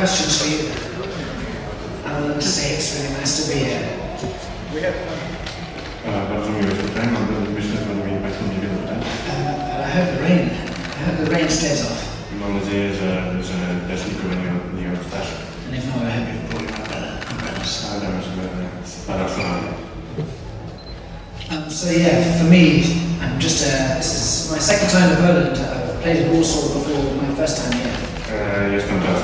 questions for you. And to say it's really nice to be here. We have uh, Bardzo miło jest tutaj. Mam myślę, że będą mieli I hope the rain, I hope the rain stays off. Mam nadzieję, że, że going on nie, nie odstraszy. And if not, I hope you've brought your umbrella. Ale damy, że będę sparasowany. Um, so yeah, for me, I'm just a, this is my second time in Poland. I've played in Warsaw before, my first time here. Uh, jestem teraz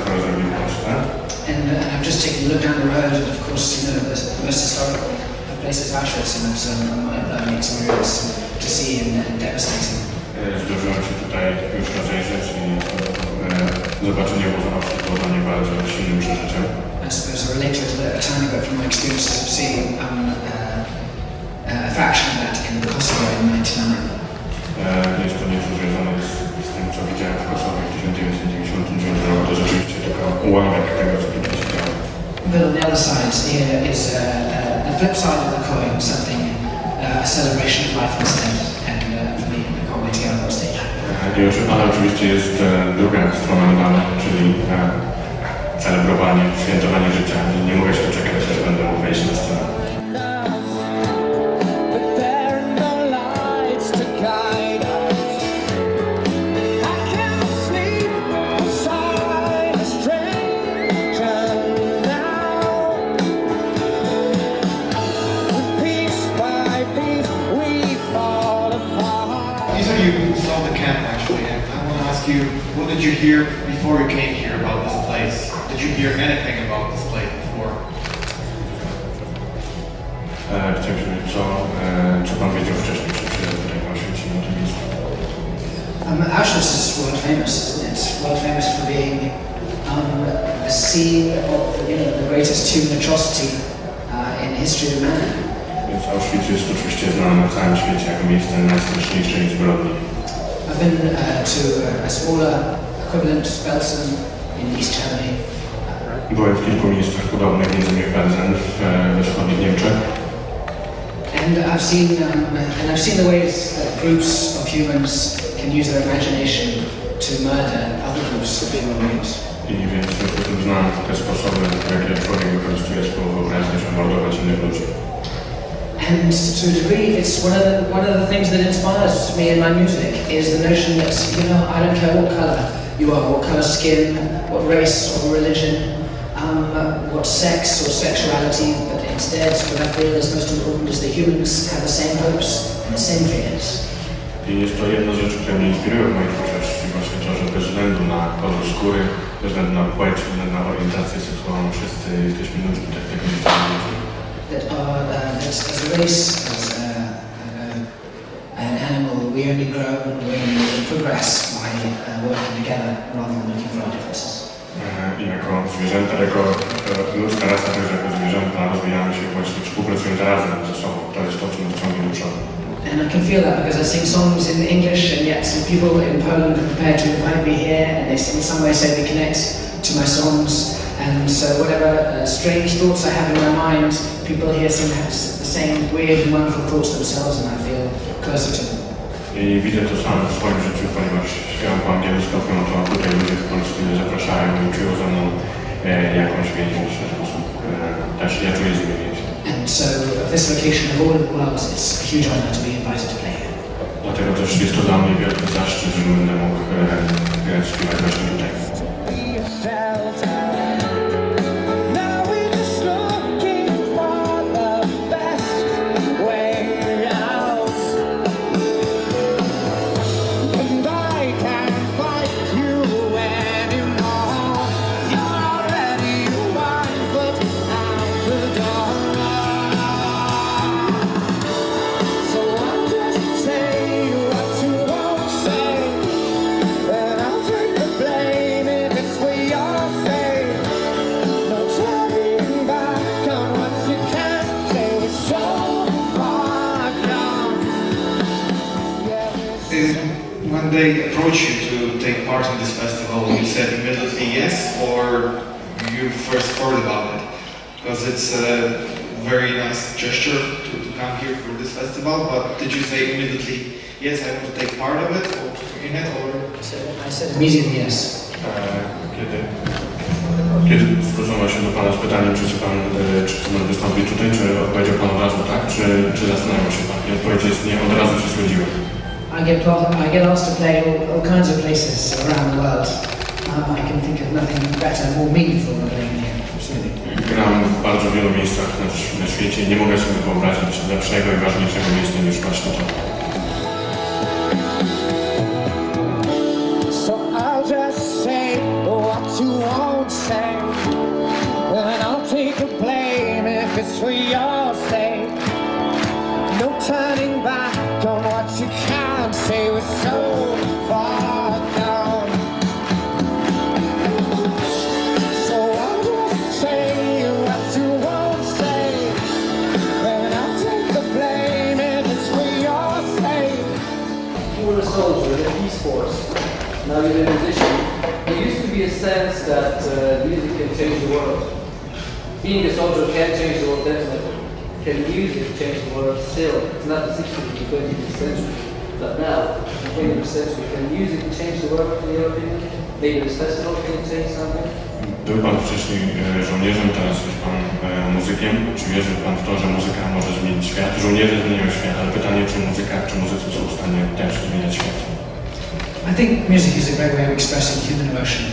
raz drugi w Polsce. and, uh, and I've just taken a look down the road, and of course, you know, the, the most historical place is Auschwitz, and it's um, a mind-blowing experience to see and, and devastating. E, Zdążyłem się tutaj już i e, zobaczenie obozu było dla mnie bardzo silnym przeżyciem. I suppose I relate to it a, a tiny bit from my experiences of seeing um, uh, a fraction of that in Kosovo in 99. E, Jest to nieco związane z, z tym, co widziałem w Kosowie w 1999 roku. To rzeczywiście tylko ułamek tego, co tutaj. But on the other side, here is uh, uh, the flip side of the coin, something, uh, a celebration of life instead. And uh, for me, I can't wait to get on that stage. I Ale oczywiście jest druga strona medalu, czyli celebrowanie, świętowanie życia. Nie mogę się doczekać, aż będę mógł wejść na scenę. Place? Did you hear anything about this place before? E, Chciałem się wiedzieć, co, e, co Pan wiedział wcześniej, przed przyjazdem tutaj w Oświęcimiu, na tym miejscu. Um, Auschwitz is world famous, isn't it? It's world famous for being um, the scene of you know, the greatest human atrocity uh, in the history of man. Więc Auschwitz jest oczywiście znany na całym świecie jako miejsce najstraszniejszej zbrodni. I've been uh, to a, a smaller equivalent, Belsen, in East Germany. Byłem w kilku miejscach podobnych, między innymi w Belzen, w, e, wschodnich Niemczech. And I've seen, um, and I've seen the ways that groups of humans can use their imagination to murder other groups of human beings. I więc w związku z tym znam te sposoby, jakie człowiek wykorzystuje swoją wyobraźnię, żeby mordować innych ludzi. And to a degree, it's one of the, one of the things that inspires me in my music is the notion that you know I don't care what color you are, what color skin, what race or religion, um, uh, what sex or sexuality, but instead what I feel is most important is that humans have the same hopes and the same fears. I jest to jedna z rzeczy, które mnie inspiruje w mojej twórczości, właśnie to, że bez względu na kolor skóry, bez względu na płeć, bez względu na orientację seksualną, wszyscy jesteśmy ludźmi, tak jak ludźmi. That are uh, that as a race, as a, uh, an animal, we only grow and we only progress by uh, together rather than looking for our differences. I jako zwierzęta, jako ludzka rasa, jako zwierzęta rozwijamy się właśnie współpracując razem ze sobą. To jest to, co nas ciągnie do przodu. And I can feel that because I sing songs in English, and yet some people in Poland are prepared to invite me here, and they sing some way say they connect to my songs. And so, whatever uh, strange thoughts I have in my mind, people here seem to have the same weird and wonderful thoughts themselves, and I feel closer to them. I widzę to samo w swoim życiu, ponieważ śpiewam po angielsku, no to tutaj ludzie w Polsce mnie zapraszają i czują ze mną e, jakąś więź w ten sposób. E, też ja czuję z nimi więź. And so, of this location of all of the world, it's a huge honor to be invited to play here. Dlatego też jest to dla mnie wielki zaszczyt, że będę mógł e, śpiewać właśnie tutaj. When they approached you to take part in this festival, you said immediately yes, or you first thought about it? Because it's a very nice gesture to, to come here for this festival, but did you say immediately yes, I want to take part of it, or in it, or? So I said immediately yes. Kiedy Kiedy zwrócono się do Pana z pytaniem, czy chce Pan, czy chce Pan wystąpić tutaj, czy odpowiedział Pan od razu tak, czy, czy zastanawiał się Pan? I odpowiedź jest nie, od razu się zgodziłem. I get, I get asked to play all, all kinds of places around the world. Um, I can think of nothing better, more meaningful than playing w bardzo wielu miejscach na, na świecie nie mogę sobie wyobrazić lepszego i ważniejszego miejsca niż właśnie to. So I'll just say what you won't say. And I'll take blame if it's for your sake. No turning back on what you can't say. We're so Being a soldier can change the world, definitely. Can music change the world? Still, it's not the 16th or 20th century. But now, in the 21st century, can music change the world, in your opinion? Maybe this festival can change something? Był Pan wcześniej e, żołnierzem, teraz jest Pan e, muzykiem. Czy wierzy Pan w to, że muzyka może zmienić świat? Żołnierze zmieniają świat, ale pytanie, czy muzyka, czy muzycy są w stanie też zmieniać świat? I think music is a great way of expressing human emotion,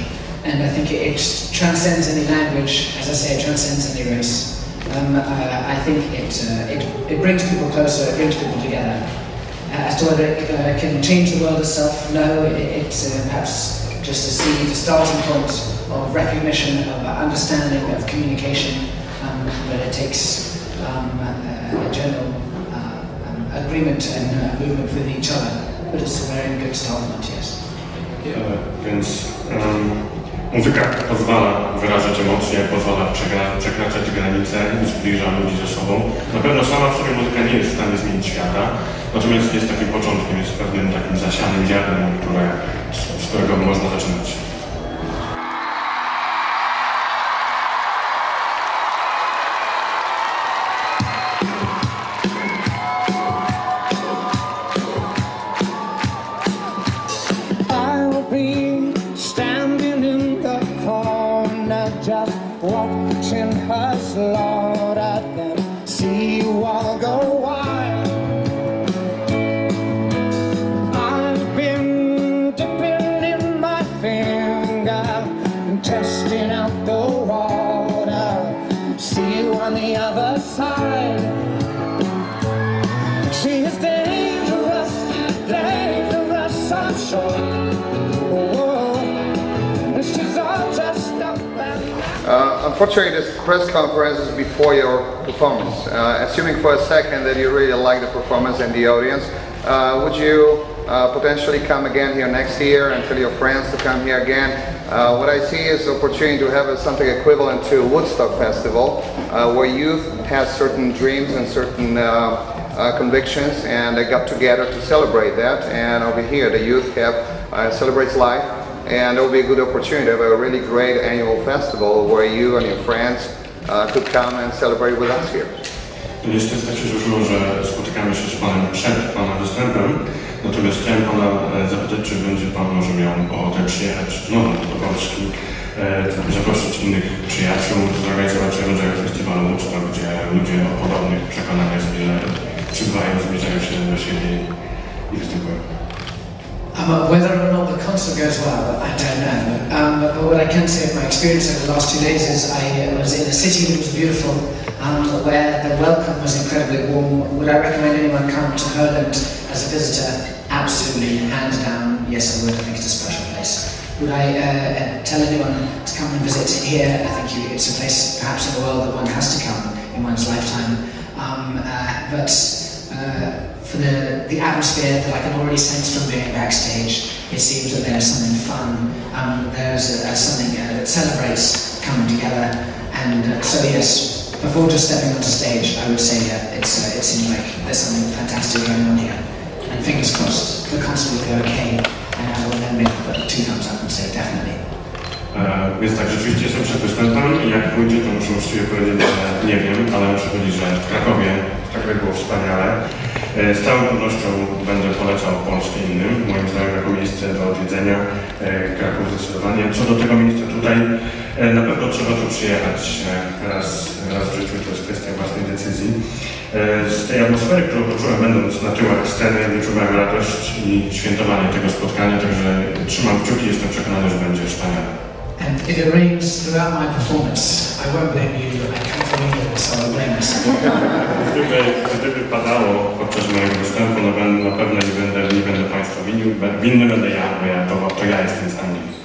and I think it transcends any language. As I say, it transcends any race. Um, uh, I think it, uh, it it brings people closer, it brings people together. Uh, as to whether it uh, can change the world itself, no. It, it's uh, perhaps just a seed, a starting point of recognition, of understanding, of communication. Um, but it takes um, a, a general uh, um, agreement and uh, movement with each other. But it's a very good start yes. Więc em, muzyka pozwala wyrażać emocje, pozwala przekraczać granice i zbliża ludzi ze sobą. Na pewno sama w sobie muzyka nie jest w stanie zmienić świata, natomiast jest takim początkiem, jest pewnym takim zasianym ziarnem, które, z którego można zaczynać. Uh, unfortunately, this press conference is before your performance. Uh, assuming for a second that you really like the performance and the audience, uh, would you uh, potentially come again here next year and tell your friends to come here again? Uh, what I see is opportunity to have something equivalent to Woodstock Festival, uh, where youth has certain dreams and certain uh, convictions, and they got together to celebrate that. And over here, the youth have uh, celebrates life, and it will be a good opportunity to have a really great annual festival where you and your friends uh, could come and celebrate with us here. Niestety tak się złożyło, że spotykamy się z Panem przed Pana występem, natomiast chciałem Pana zapytać, czy będzie Pan może miał ochotę przyjechać znowu do Polski, e, zaprosić innych przyjaciół, zorganizować rodzaju festiwalu Woodstock, gdzie ludzie o podobnych przekonaniach zbliżają, przybywają, zbliżają się do siebie i występują. Um, whether or not the concert goes well, I don't know. Um, but what I can say of my experience over the last two days is I uh, was in a city that was beautiful, um, where the welcome was incredibly warm. Would I recommend anyone come to Poland as a visitor? Absolutely, hands down, yes I would. I think it's a special place. Would I uh, uh, tell anyone to come and visit here? I think you, it's a place perhaps in the world that one has to come in one's lifetime. Um, uh, but uh, for the, the atmosphere that I can already sense from being backstage, it seems that there's something fun, um, there's uh, something uh, that celebrates coming together, and uh, so yes, before just stepping onto stage, I would say uh, it's, uh, it seems like there's something fantastic going on here, and fingers crossed, the concert will be okay, and I will then make two thumbs up and say definitely. E, Więc tak, rzeczywiście jestem przed występem i jak pójdzie, to muszę uczciwie powiedzieć, że nie wiem, ale muszę powiedzieć, że w Krakowie, Krakowie było wspaniale. E, Z całą pewnością będę polecał Polskę innym, moim zdaniem jako miejsce do odwiedzenia, e, Kraków zdecydowanie. Co do tego miejsca tutaj, na pewno trzeba tu przyjechać raz, raz w życiu, to jest kwestia własnej decyzji. Z tej atmosfery, którą poczułem będąc na tyłach sceny, wyczuwałem radość i świętowanie tego spotkania, także trzymam kciuki, jestem przekonany, że będzie wspaniale. And if it rains throughout my performance, I won't blame you. I come from England, so I'll blame myself. Gdyby, gdyby padało podczas mojego występu, no ben- na pewno nie będę, nie będę Państwa winił, Be- winny będę ja, bo ja, to, to ja jestem z Anglii.